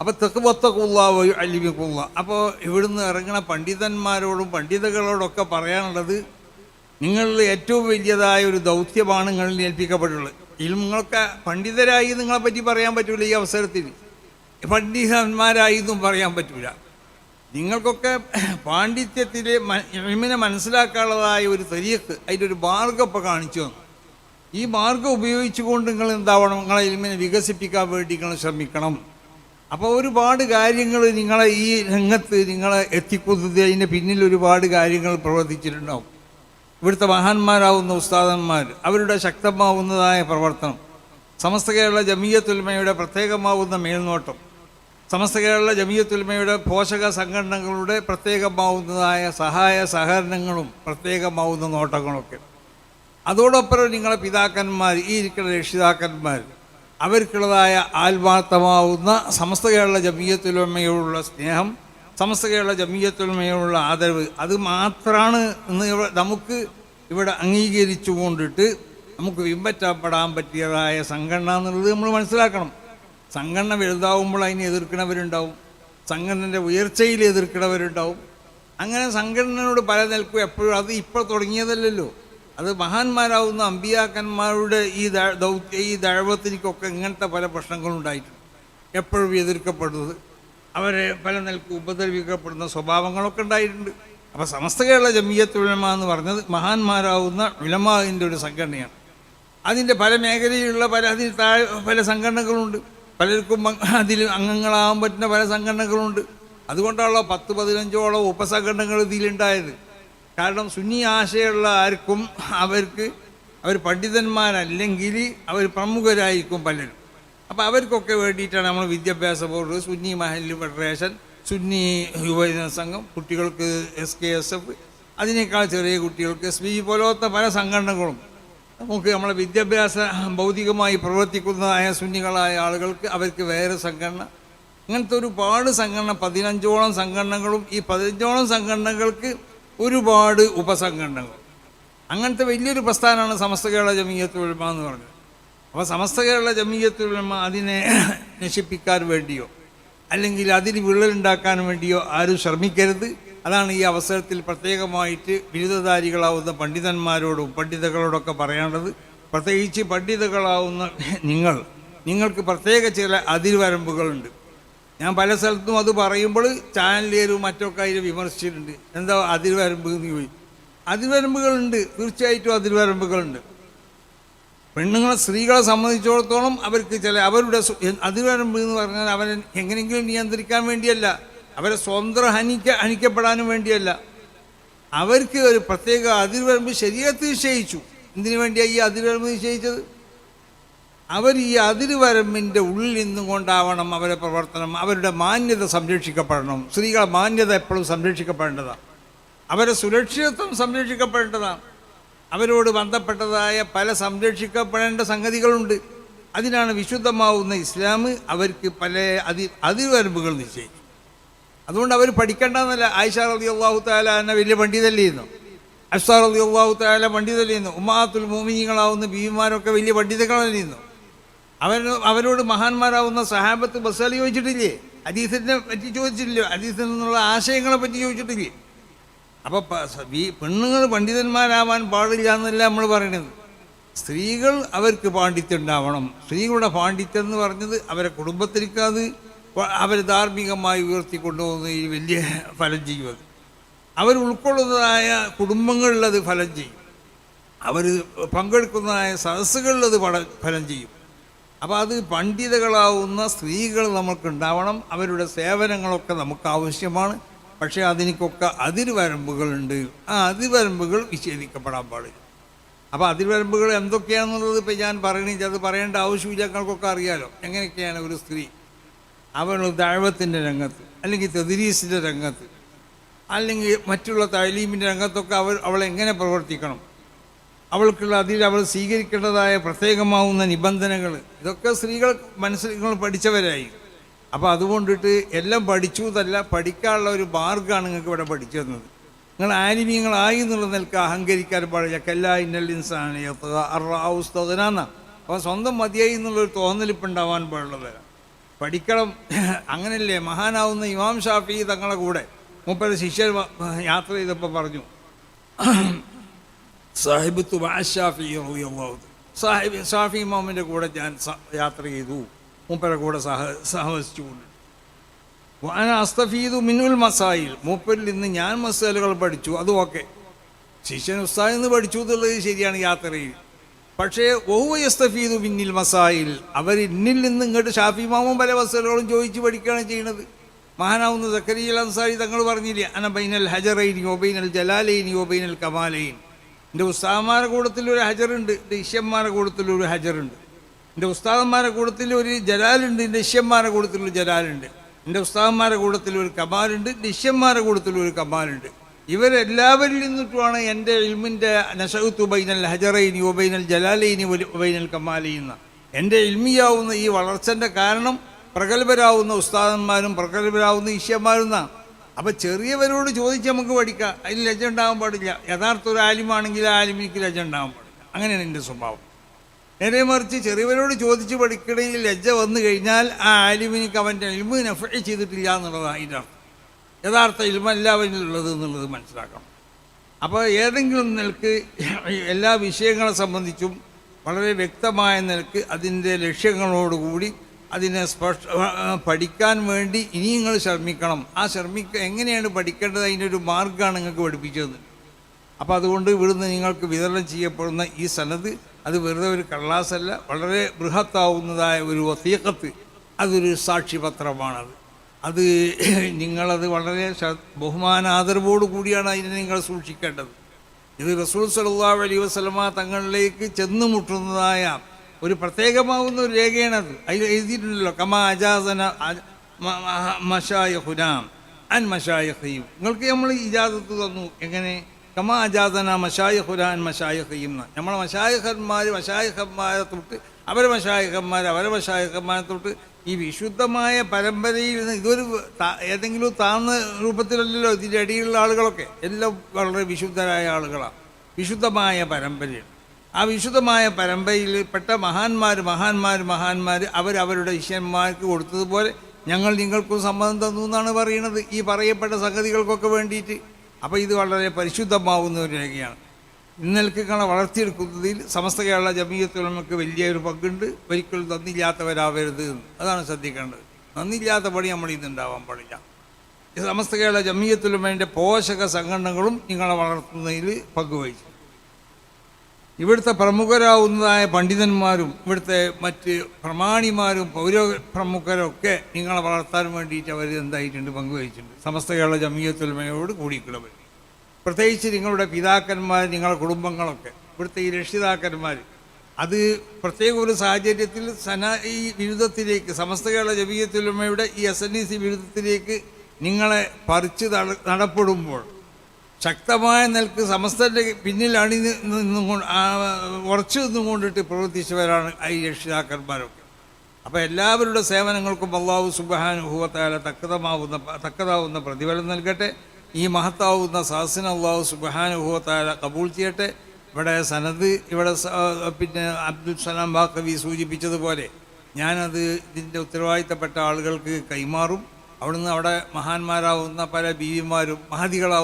അപ്പോൾ തെക്കുപൊത്തക്കുള്ള വഴി അല്ലിമിക്കുള്ള അപ്പോൾ ഇവിടുന്ന് ഇറങ്ങുന്ന പണ്ഡിതന്മാരോടും പണ്ഡിതകളോടൊക്കെ പറയാനുള്ളത് നിങ്ങളിൽ ഏറ്റവും വലിയതായ ഒരു ദൗത്യമാണ് നിങ്ങളിൽ ഏൽപ്പിക്കപ്പെട്ടുള്ളത് ഇതിൽ നിങ്ങളൊക്കെ പണ്ഡിതരായി നിങ്ങളെ പറ്റി പറയാൻ പറ്റില്ല ഈ അവസരത്തിൽ. പണ്ഡിതന്മാരായി എന്നും പറയാൻ പറ്റില്ല നിങ്ങൾക്കൊക്കെ പാണ്ഡിത്യത്തിലെ ഇമിനെ മനസ്സിലാക്കാനുള്ളതായ ഒരു തെരിയക്ക് അതിന്റെ ഒരു മാർഗം ഇപ്പോൾ കാണിച്ചു തന്നു. ഈ മാർഗം ഉപയോഗിച്ചുകൊണ്ട് നിങ്ങൾ എന്താവണം? നിങ്ങളെ ഇൽമിനെ വികസിപ്പിക്കാൻ വേണ്ടി നിങ്ങൾ ശ്രമിക്കണം. അപ്പോൾ ഒരുപാട് കാര്യങ്ങൾ നിങ്ങളെ ഈ രംഗത്ത് നിങ്ങളെ എത്തിക്കുന്നത് അതിന്റെ പിന്നിൽ ഒരുപാട് കാര്യങ്ങൾ പ്രവർത്തിച്ചിട്ടുണ്ടാവും. ഇവിടുത്തെ മഹാന്മാരാവുന്ന ഉസ്താദന്മാർ അവരുടെ ശക്തമാവുന്നതായ പ്രവർത്തനം സമസ്ത കേരള ജമീയത്തുൽമയുടെ പ്രത്യേകമാവുന്ന മേൽനോട്ടം സമസ്ത കേരള ജമീയത്തുൽമയുടെ പോഷക സംഘടനകളുടെ പ്രത്യേകമാവുന്നതായ സഹായ സഹകരണങ്ങളും പ്രത്യേകമാവുന്ന നോട്ടങ്ങളൊക്കെ. അതോടൊപ്പം നിങ്ങളെ പിതാക്കന്മാർ ഈ ഇരിക്കുന്ന രക്ഷിതാക്കന്മാർ അവർക്കുള്ളതായ ആത്മാർത്ഥമാവുന്ന സമസ്ത കേരള ജമീയത്തുലമയോടുള്ള സ്നേഹം സമസ്ത കേരള ജമീയത്തുലമയോടുള്ള ആദരവ് അത് മാത്രമാണ് ഇന്ന് നമുക്ക് ഇവിടെ അംഗീകരിച്ചു കൊണ്ടിട്ട് നമുക്ക് പിൻപറ്റപ്പെടാൻ പറ്റിയതായ സംഘടന എന്നുള്ളത് നമ്മൾ മനസ്സിലാക്കണം. സംഘടന വലുതാവുമ്പോൾ അതിനെ എതിർക്കുന്നവരുണ്ടാവും. സംഘടനയുടെ ഉയർച്ചയിൽ എതിർക്കുന്നവരുണ്ടാവും. അങ്ങനെ സംഘടനയോട് പല നിൽക്കും എപ്പോഴും അത് ഇപ്പോൾ തുടങ്ങിയതല്ലല്ലോ. അത് മഹാന്മാരാവുന്ന അമ്പിയാക്കന്മാരുടെ ഈ ദൗത്യ ഈ ദഴവത്തിനൊക്കെ ഇങ്ങനത്തെ പല പ്രശ്നങ്ങളുണ്ടായിട്ടുണ്ട്. എപ്പോഴും എതിർക്കപ്പെടുന്നത്. അവരെ പല നിലയ്ക്ക് ഉപദ്രവിക്കപ്പെടുന്ന സ്വഭാവങ്ങളൊക്കെ ഉണ്ടായിട്ടുണ്ട്. അപ്പോൾ സമസ്ത കേരള ജമീയത്ത് ഉലമ എന്ന് പറഞ്ഞത് മഹാന്മാരാവുന്ന ഉലമാവിന്റെ ഒരു സംഘടനയാണ്. അതിന്റെ പല മേഖലയിലുള്ള പല അതിൽ താഴെ പല സംഘടനകളുണ്ട്. പലർക്കും അതിൽ അംഗങ്ങളാകാൻ പറ്റുന്ന പല സംഘടനകളുണ്ട്. അതുകൊണ്ടാണല്ലോ പത്ത് പതിനഞ്ചോളം ഉപസംഘടനകൾ ഇതിലുണ്ടായത്. കാരണം സുന്നി ആശയമുള്ള ആർക്കും അവർക്ക് അവർ പണ്ഡിതന്മാരല്ലെങ്കിൽ അവർ പ്രമുഖരായിരിക്കും പലരും. അപ്പോൾ അവർക്കൊക്കെ വേണ്ടിയിട്ടാണ് നമ്മൾ വിദ്യാഭ്യാസ ബോർഡ് സുന്നി മഹല്ല് ഫെഡറേഷൻ സുന്നി യുവജന സംഘം കുട്ടികൾക്ക് എസ് കെ എസ് എഫ് അതിനേക്കാൾ ചെറിയ കുട്ടികൾക്ക് എസ് ബി പോലത്തെ പല സംഘടനകളും. നമുക്ക് നമ്മളെ വിദ്യാഭ്യാസ ഭൗതികമായി പ്രവർത്തിക്കുന്നതായ സുന്നികളായ ആളുകൾക്ക് അവർക്ക് വേറെ സംഘടന. അങ്ങനത്തെ ഒരുപാട് സംഘടന പതിനഞ്ചോളം സംഘടനകളും ഈ പതിനഞ്ചോളം സംഘടനകൾക്ക് ഒരുപാട് ഉപസംഘടനകൾ. അങ്ങനത്തെ വലിയൊരു പ്രസ്ഥാനമാണ് സമസ്ത കേരള ജമീയത്ത് ഉലമ എന്ന് പറഞ്ഞത്. അപ്പോൾ സമസ്ത കേരള ജമീയത്ത് ഉലമ അതിനെ നശിപ്പിക്കാൻ വേണ്ടിയോ അല്ലെങ്കിൽ അതിന് വിള്ളലുണ്ടാക്കാൻ വേണ്ടിയോ ആരും ശ്രമിക്കരുത്. അതാണ് ഈ അവസരത്തിൽ പ്രത്യേകമായിട്ട് ബിരുദധാരികളാവുന്ന പണ്ഡിതന്മാരോടും പണ്ഡിതകളോടൊക്കെ പറയേണ്ടത് പ്രത്യേകിച്ച് പണ്ഡിതകളാവുന്ന നിങ്ങൾ നിങ്ങൾക്ക് പ്രത്യേക ചില അതിർവരമ്പുകളുണ്ട് ഞാൻ പല സ്ഥലത്തും അത് പറയുമ്പോൾ ചാനലുകാരും മറ്റൊക്കെ അതിൽ വിമർശിച്ചിട്ടുണ്ട്. എന്താ അതിർവരമ്പ് എന്ന് ചോദിച്ചു അതിർവരമ്പുകളുണ്ട് തീർച്ചയായിട്ടും അതിർവരമ്പുകളുണ്ട് പെണ്ണുങ്ങളെ സ്ത്രീകളെ സംബന്ധിച്ചിടത്തോളം അവർക്ക് ചില അവരുടെ അതിർവരമ്പ് എന്ന് പറഞ്ഞാൽ അവരെ എങ്ങനെയെങ്കിലും നിയന്ത്രിക്കാൻ വേണ്ടിയല്ല. അവരെ സ്വന്തം ഹനിക്ക ഹനിക്കപ്പെടാനും വേണ്ടിയല്ല. അവർക്ക് ഒരു പ്രത്യേക അതിർവരമ്പ് ശരീരത്തിൽ നിശ്ചയിച്ചു. എന്തിനു വേണ്ടിയാണ് ഈ അതിർവരമ്പ് നിശ്ചയിച്ചത്? അവർ ഈ അതിരുവരമ്പിന്റെ ഉള്ളിൽ നിന്നുകൊണ്ടാവണം അവരെ പ്രവർത്തനം. അവരുടെ മാന്യത സംരക്ഷിക്കപ്പെടണം. സ്ത്രീകളെ മാന്യത എപ്പോഴും സംരക്ഷിക്കപ്പെടേണ്ടതാണ് അവരെ സുരക്ഷിതത്വം സംരക്ഷിക്കപ്പെടേണ്ടതാണ് അവരോട് ബന്ധപ്പെട്ടതായ പല സംരക്ഷിക്കപ്പെടേണ്ട സംഗതികളുണ്ട്. അതിനാണ് വിശുദ്ധമാവുന്ന ഇസ്ലാം അവർക്ക് പല അതി അതിർവരമ്പുകൾ നിശ്ചയിച്ചു അതുകൊണ്ട് അവർ പഠിക്കേണ്ടെന്നല്ല ആയിഷ റതി അള്ളാഹു താല എന്ന വലിയ പണ്ഡിതല്ലേ ഇരുന്നു അഫ്സാർ റതി അള്ളാഹു താല പണ്ഡിതല്ലേ ഉമാത്തുൽ മോമിനികളാവുന്ന ബീവിമാരൊക്കെ വലിയ പണ്ഡിതകളല്ലേ ഇരുന്നു അവർ അവരോട് മഹാന്മാരാവുന്ന സഹാബത്ത് ബസ്സാലി ചോദിച്ചിട്ടില്ലേ? അദീസിനെ പറ്റി ചോദിച്ചിട്ടില്ലേ? അദീസിൽ നിന്നുള്ള ആശയങ്ങളെ പറ്റി ചോദിച്ചിട്ടില്ലേ? അപ്പോൾ പെണ്ണുങ്ങൾ പണ്ഡിതന്മാരാവാൻ പാടില്ല എന്നല്ല നമ്മൾ പറയുന്നത് സ്ത്രീകൾ അവർക്ക് പാണ്ഡിത്യം ഉണ്ടാവണം. സ്ത്രീകളുടെ പാണ്ഡിത്യം എന്ന് പറഞ്ഞത് അവരെ കുടുംബത്തിരിക്കാത് അവരെ ധാർമ്മികമായി ധാർമ്മികമായി ഈ വലിയ ഫലം ചെയ്യും അവർ ഉൾക്കൊള്ളുന്നതായ കുടുംബങ്ങളിലത് ഫലം ചെയ്യും. അവർ പങ്കെടുക്കുന്നതായ സദസ്സുകളിലത് ഫലം ചെയ്യും. അപ്പോൾ അത് പണ്ഡിതകളാവുന്ന സ്ത്രീകൾ നമുക്കുണ്ടാവണം അവരുടെ സേവനങ്ങളൊക്കെ നമുക്ക് ആവശ്യമാണ് പക്ഷേ അതിനൊക്കെ അതിർവരമ്പുകളുണ്ട് ആ അതിർവരമ്പുകൾ വിച്ഛേദിക്കപ്പെടാൻ പാടില്ല. അപ്പോൾ അതിർവരമ്പുകൾ എന്തൊക്കെയാണെന്നുള്ളത് ഇപ്പോൾ ഞാൻ പറയണില്ല. അത് പറയേണ്ട ആവശ്യമില്ല ഞങ്ങൾക്കൊക്കെ അറിയാലോ. എങ്ങനെയൊക്കെയാണ് ഒരു സ്ത്രീ? അവൾ ദാഴ്വത്തിന്റെ രംഗത്ത് അല്ലെങ്കിൽ തെതിരീസിന്റെ രംഗത്ത് അല്ലെങ്കിൽ മറ്റുള്ള തഴലീമിന്റെ രംഗത്തൊക്കെ അവൾ അവൾ എങ്ങനെ പ്രവർത്തിക്കണം? അവൾക്കുള്ള അതിൽ അവൾ സ്വീകരിക്കേണ്ടതായ പ്രത്യേകമാവുന്ന നിബന്ധനകൾ. ഇതൊക്കെ സ്ത്രീകൾ മനസ്സിൽ പഠിച്ചവരായി. അപ്പോൾ അതുകൊണ്ടിട്ട് എല്ലാം പഠിച്ചു എന്നല്ല പഠിക്കാനുള്ള ഒരു മാർഗമാണ് നിങ്ങൾക്ക് ഇവിടെ പഠിച്ചു തന്നത്. നിങ്ങൾ ആനിമീയങ്ങളായി എന്നുള്ള നിലയ്ക്ക് അഹങ്കരിക്കാൻ പാടില്ല. കല്ലാ ഇന്നൽ ഇൻസാണ് അപ്പോൾ സ്വന്തം മതിയായി എന്നുള്ളൊരു തോന്നലിപ്പ് ഉണ്ടാവാൻ പാടുള്ളത് പഠിക്കണം. അങ്ങനല്ലേ മഹാനാവുന്ന ഇമാം ഷാഫി തങ്ങളെ കൂടെ മുപ്പത് ശിഷ്യർ യാത്ര ചെയ്തപ്പോൾ പറഞ്ഞു. സാഹിബ് തുബാഷാഫി സാഹിബ് ഷാഫി ഇമാമിന്റെ കൂടെ ഞാൻ യാത്ര ചെയ്തു. മൂപ്പരെ കൂടെ സഹ സഹവസിച്ചുകൊണ്ട് വാന അസ്തഫീദു മിനുൽ മസായിൽ. മൂപ്പരിൽ നിന്ന് ഞാൻ മസാലുകൾ പഠിച്ചു. അതും ഓക്കെ ശിഷ്യൻ ഉസ്താദിൽ നിന്ന് പഠിച്ചു എന്നുള്ളത് ശരിയാണ് യാത്രയിൽ. പക്ഷേ ഒഹുവസ്തഫീദു മിന്നിൽ മസായിൽ. അവർ ഇന്നിൽ നിന്ന് ഇങ്ങോട്ട് ഷാഫി മാമും പല മസാലുകളും ചോദിച്ച് പഠിക്കുകയാണ് ചെയ്യുന്നത്. മഹാനാവുന്ന സക്കരിയ അൻസാരി തങ്ങൾ പറഞ്ഞില്ലേ അന ബൈനൽ ഹജറൈനി ഒബൈനൽ ജലാലൈനി ഒബൈനൽ കമാലൈൻ. എന്റെ ഉസ്താദന്മാരുടെ കൂട്ടത്തിൽ ഒരു ഹജറുണ്ട് എന്റെ ഇഷ്യന്മാരുടെ കൂട്ടത്തിൽ ഒരു ഹജറുണ്ട്. എന്റെ ഉസ്താദന്മാരുടെ കൂട്ടത്തിൽ ഒരു ജലാലുണ്ട് എന്റെ ഇഷ്യന്മാരുടെ കൂട്ടത്തിൽ ഒരു ജലാലുണ്ട്. എന്റെ ഉസ്താദന്മാരുടെ കൂട്ടത്തിൽ ഒരു കമാലുണ്ട് എന്റെ ഇഷ്യന്മാരുടെ കൂട്ടത്തിൽ ഒരു കമാലുണ്ട്. ഇവരെല്ലാവരിൽ നിന്നിട്ടുമാണ് എന്റെ ഇൽമിന്റെ നഷത്തു ബൈനൽ ഹജറൈനി ഒബൈനൽ ജലാലൈനി ഒബൈനൽ കമാലൈന്ന എന്റെ ഇൽമിയാവുന്ന ഈ വളർച്ചന്റെ കാരണം പ്രഗത്ഭരാവുന്ന ഉസ്താദന്മാരും പ്രഗത്ഭരാവുന്ന ഈശ്യന്മാരും എന്നാണ് അപ്പം ചെറിയവരോട് ചോദിച്ച് നമുക്ക് പഠിക്കാം. അതിൽ ലജ്ജ ഉണ്ടാകാൻ പാടില്ല. യഥാർത്ഥ ഒരു ആലിമാണെങ്കിൽ ആ ആലിമിക്ക് ലജ്ജ ഉണ്ടാകാൻ പാടില്ല. അങ്ങനെയാണ് എന്റെ സ്വഭാവം. നേരെ മറിച്ച് ചെറിയവരോട് ചോദിച്ച് പഠിക്കണമെങ്കിൽ ലജ്ജ വന്നു കഴിഞ്ഞാൽ ആ ആലിമിനിക്ക് അവന്റെ ഇൽമ് നഫ ചെയ്തിട്ടില്ല എന്നുള്ളതാണ് അതിന്റെ അർത്ഥം. യഥാർത്ഥ ഇൽമ എല്ലാവരിലുള്ളത് എന്നുള്ളത് മനസ്സിലാക്കണം. അപ്പോൾ ഏതെങ്കിലും നിലയ്ക്ക് എല്ലാ വിഷയങ്ങളെ സംബന്ധിച്ചും വളരെ വ്യക്തമായ നിലയ്ക്ക് അതിന്റെ ലക്ഷ്യങ്ങളോടുകൂടി അതിനെ സ്പഷ്ട പഠിക്കാൻ വേണ്ടി ഇനി നിങ്ങൾ ശ്രമിക്കണം. ആ ശ്രമിക്ക എങ്ങനെയാണ് പഠിക്കേണ്ടത്? അതിനൊരു മാർഗമാണ് നിങ്ങൾക്ക് പഠിപ്പിച്ചത്. അപ്പോൾ അതുകൊണ്ട് ഇവിടുന്ന് നിങ്ങൾക്ക് വിതരണം ചെയ്യപ്പെടുന്ന ഈ സനത് അത് വെറുതെ ഒരു കള്ളാസല്ല വളരെ ബൃഹത്താവുന്നതായ ഒരു വസീക്കത്ത് അതൊരു സാക്ഷിപത്രമാണത്. അത് നിങ്ങളത് വളരെ ബഹുമാനാദരവോടു കൂടിയാണ് അതിനെ നിങ്ങൾ സൂക്ഷിക്കേണ്ടത്. ഇത് റസൂൽ സലഹ് അലൈഹി വസ്ലമ തങ്ങളിലേക്ക് ചെന്ന് മുട്ടുന്നതായ ഒരു പ്രത്യേകമാവുന്ന ഒരു രേഖയാണത്. അതിൽ എഴുതിയിട്ടുണ്ടല്ലോ കമാ അജാസന മഷായ ഹുനാം അൻ മഷായ മഷായഹയും നിങ്ങൾക്ക് നമ്മൾ ഇജാസത്ത് തന്നു. എങ്ങനെ? കമാ അജാസന മഷായഹുനാൻ എന്ന നമ്മളെ മഷായഹന്മാർ മഷായഹന്മാരെ തൊട്ട് അവരെ മഷായഹന്മാർ അവരെ മഷായഹന്മാരെ തൊട്ട് ഈ വിശുദ്ധമായ പരമ്പരയിൽ നിന്ന് ഇതൊരു ഏതെങ്കിലും താഴ്ന്ന രൂപത്തിലല്ലല്ലോ ഇതിന്റെ അടിയിലുള്ള ആളുകളൊക്കെ. എല്ലാം വളരെ വിശുദ്ധരായ ആളുകളാണ് വിശുദ്ധമായ പരമ്പരയാണ് ആ വിശുദ്ധമായ പരമ്പരയിൽ പെട്ട മഹാന്മാർ മഹാന്മാർ മഹാന്മാർ അവരവരുടെ ശിഷ്യന്മാർക്ക് കൊടുത്തതുപോലെ ഞങ്ങൾ നിങ്ങൾക്കും സമ്മതം തന്നു എന്നാണ് പറയുന്നത്. ഈ പറയപ്പെട്ട സംഗതികൾക്കൊക്കെ വേണ്ടിയിട്ട്. അപ്പോൾ ഇത് വളരെ പരിശുദ്ധമാവുന്ന ഒരു രേഖയാണ്. ഇന്നൽക്കുകളെ വളർത്തിയെടുക്കുന്നതിൽ സമസ്ത കേരള ജമീയത്തുലമക്ക് വലിയൊരു പങ്കുണ്ട്. ഒരിക്കലും നന്ദിയില്ലാത്തവരാവരുത് എന്ന്. അതാണ് ശ്രദ്ധിക്കേണ്ടത്. നന്ദിയില്ലാത്ത പണി നമ്മൾ ഇന്നുണ്ടാവാൻ പാടില്ല. സമസ്ത കേരള ജമീയത്തുലമേന്റെ പോഷക സംഘടനകളും നിങ്ങളെ വളർത്തുന്നതിൽ പങ്കുവഹിച്ചു. ഇവിടുത്തെ പ്രമുഖരാവുന്നതായ പണ്ഡിതന്മാരും ഇവിടുത്തെ മറ്റ് പ്രമാണിമാരും പൗര പ്രമുഖരൊക്കെ നിങ്ങളെ വളർത്താൻ വേണ്ടിയിട്ട് അവർ എന്തായിട്ടുണ്ട് പങ്കുവഹിച്ചിട്ടുണ്ട്. സമസ്ത കേരള ജമീയത്തുലമയോട് കൂടിയിട്ടുള്ളവർ പ്രത്യേകിച്ച് നിങ്ങളുടെ പിതാക്കന്മാർ നിങ്ങളുടെ കുടുംബങ്ങളൊക്കെ ഇവിടുത്തെ ഈ രക്ഷിതാക്കന്മാർ അത് പ്രത്യേക ഒരു സാഹചര്യത്തിൽ സന ഈ ബിരുദത്തിലേക്ക് സമസ്ത കേരള ജമീയത്തുലമയുടെ ഈ എസ് എൻ ഇ സി ബിരുദത്തിലേക്ക് നിങ്ങളെ പറിച്ച് നടപ്പെടുമ്പോൾ ശക്തമായ നിലയ്ക്ക് സമസ്തന്റെ പിന്നിൽ അണി നിന്നും ഉറച്ചു നിന്നുകൊണ്ടിട്ട് പ്രവർത്തിച്ചവരാണ് ഈ രക്ഷിതാക്കന്മാരൊക്കെ. അപ്പോൾ എല്ലാവരുടെ സേവനങ്ങൾക്കും അള്ളാഹു സുബഹാനുഭവത്തായ തക്കതമാവുന്ന തക്കതാവുന്ന പ്രതിഫലം നൽകട്ടെ. ഈ മഹത്താവുന്ന സാസിന അള്ളാഹു സുബഹാനുഭവത്തായ കബൂൾ ചെയ്യട്ടെ. ഇവിടെ സനദ് ഇവിടെ പിന്നെ അബ്ദുൽ സലാം ബാക്കവി സൂചിപ്പിച്ചതുപോലെ ഞാനത് ഇതിന്റെ ഉത്തരവാദിത്തപ്പെട്ട ആളുകൾക്ക് കൈമാറും. അവിടുന്ന് അവിടെ മഹാന്മാരാവുന്ന പല ബീവിമാരും മഹതികളാവും